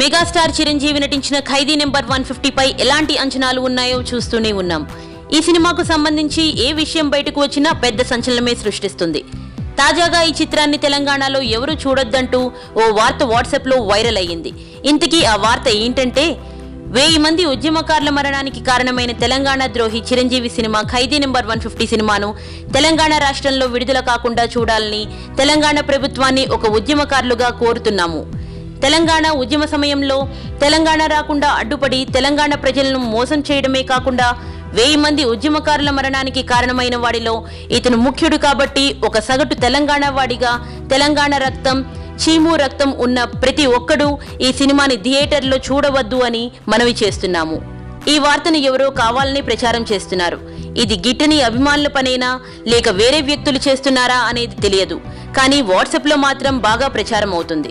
Megastar Chiranjeevi నటించిన ఖైదీ number one ఫిఫ్టీపై ఎలాంటి అంచనాలు ఉన్నాయో చూస్తూనే ఉన్నాం. ఈ సినిమాకు సంబంధించి ఏ విషయం బయటకు వచ్చినా పెద్ద సంచలనమే సృష్టిస్తుంది. తాజాగా ఈ చిత్రాన్ని తెలంగాణలో ఎవరు చూడొద్దంటూ ఓ వార్త వాట్సాప్లో వైరల్ అయ్యింది. ఇంతకీ ఆ వార్త ఏంటంటే వెయ్యి మంది ఉద్యమకారుల మరణానికి కారణమైన తెలంగాణ ద్రోహి Chiranjeevi cinema Khaidi number one fifty సినిమాను తెలంగాణ రాష్ట్రంలో విడుదల కాకుండా చూడాలని తెలంగాణ ప్రభుత్వాన్ని ఒక ఉద్యమకారులుగా కోరుతున్నాము. తెలంగాణ ఉద్యమ సమయంలో తెలంగాణ రాకుండా అడ్డుపడి తెలంగాణ ప్రజలను మోసం చేయడమే కాకుండా వెయ్యి మంది ఉద్యమకారుల మరణానికి కారణమైన వాడిలో ఇతను ముఖ్యుడు కాబట్టి ఒక సగటు తెలంగాణ వాడిగా తెలంగాణ రక్తం చీము రక్తం ఉన్న ప్రతి ఒక్కడూ ఈ సినిమాని థియేటర్లో చూడవద్దు అని మనవి చేస్తున్నాము. ఈ వార్తను ఎవరో కావాలని ప్రచారం చేస్తున్నారు. ఇది గిట్టని అభిమానుల పనేనా? లేక వేరే వ్యక్తులు చేస్తున్నారా అనేది తెలియదు. కానీ వాట్సాప్లో మాత్రం బాగా ప్రచారం అవుతుంది.